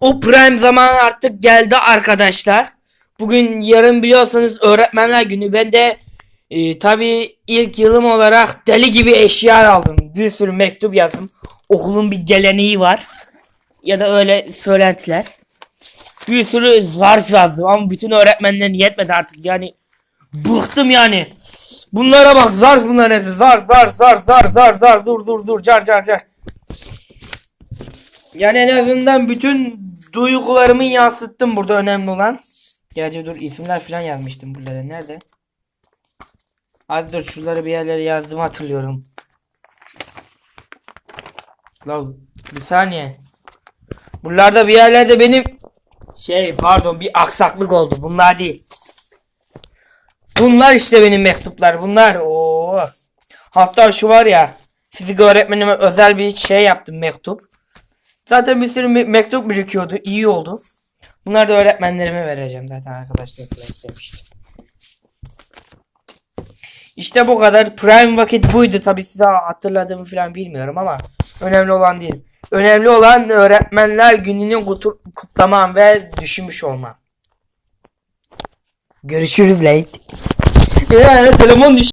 O prime zamanı artık geldi arkadaşlar. Bugün yarın biliyorsanız öğretmenler günü. Ben de e, tabii ilk yılım olarak deli gibi eşya aldım. Bir sürü mektup yazdım. Okulun bir geleneği var. Ya da öyle söylentiler. Bir sürü zarf yazdım ama bütün öğretmenlerin yetmedi artık yani. Bıktım yani. Bunlara bak zarf bunlar hepsi. Zar zar zar zar zar zar dur dur dur car car car. Yani en azından bütün duygularımı yansıttım burada önemli olan. Gerçi dur isimler falan yazmıştım buralara. Nerede? Hadi dur şuraları bir yerlere yazdığımı hatırlıyorum. Lan bir saniye. Buralarda bir yerlerde benim şey pardon bir aksaklık oldu. Bunlar değil. Bunlar işte benim mektuplar. Bunlar. Oo. Hatta şu var ya. Fizik öğretmenime özel bir şey yaptım mektup. Zaten bir sürü me- mektup birikiyordu. İyi oldu. Bunları da öğretmenlerime vereceğim zaten arkadaşlar istemiştim. İşte bu kadar. Prime vakit buydu. Tabi size hatırladığımı falan bilmiyorum ama önemli olan değil. Önemli olan öğretmenler gününü kutlamam ve düşünmüş olmam. Görüşürüz late. Ee, telefon düştü.